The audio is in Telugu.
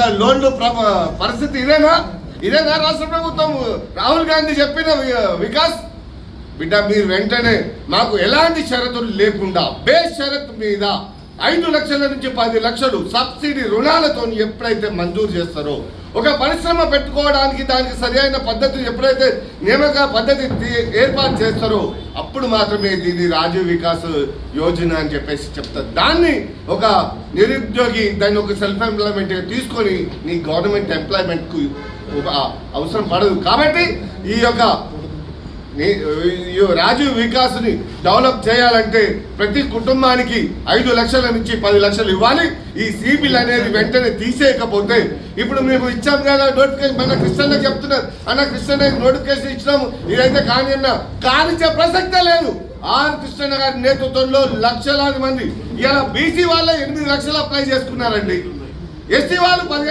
యొక్క లోన్లు పరిస్థితి ఇదేనా? ఇదేనా రాష్ట్ర ప్రభుత్వం? రాహుల్ గాంధీ చెప్పిన వి- వికాస్? బిడ్డ మీరు వెంటనే మాకు ఎలాంటి షరతులు లేకుండా బేస్ షరత్ మీద ఐదు లక్షల నుంచి పది లక్షలు సబ్సిడీ రుణాలతో ఎప్పుడైతే మంజూరు చేస్తారో ఒక పరిశ్రమ పెట్టుకోవడానికి దానికి సరైన పద్ధతి ఎప్పుడైతే నియమక పద్ధతి తీ- ఏర్పాటు చేస్తారో అప్పుడు మాత్రమే దీన్ని రాజీవ్ వికాస్ యోజన అని చెప్పేసి చెప్తారు. దాన్ని ఒక నిరుద్యోగి దాన్ని ఒక సెల్ఫ్ ఎంప్లాయ్మెంట్గా తీసుకొని నీ గవర్నమెంట్ ఎంప్లాయ్మెంట్కు ఒక అవసరం పడదు. కాబట్టి ఈ యొక్క రాజీవ్ వికాస్ని డెవలప్ చేయాలంటే ప్రతి కుటుంబానికి ఐదు లక్షల నుంచి పది లక్షలు ఇవ్వాలి. ఈ సిబిల్ అనేది వెంటనే తీసేయకపోతే ఇప్పుడు మేము ఇచ్చాం కదా నోటిఫికేషన్. మన కృష్ణ చెప్తున్నారు. అన్న కృష్ణ నోటిఫికేషన్ ఇచ్చినాము? ఇదైతే కాని అన్న కానిచ్చే ప్రసక్తే లేదు. ఆర్ కృష్ణ గారి నేతృత్వంలో లక్షలాది మంది. ఇలా బీసీ వాళ్ళ ఎనిమిది లక్షలు అప్లై చేసుకున్నారండి. ఎస్టీ వాళ్ళు పది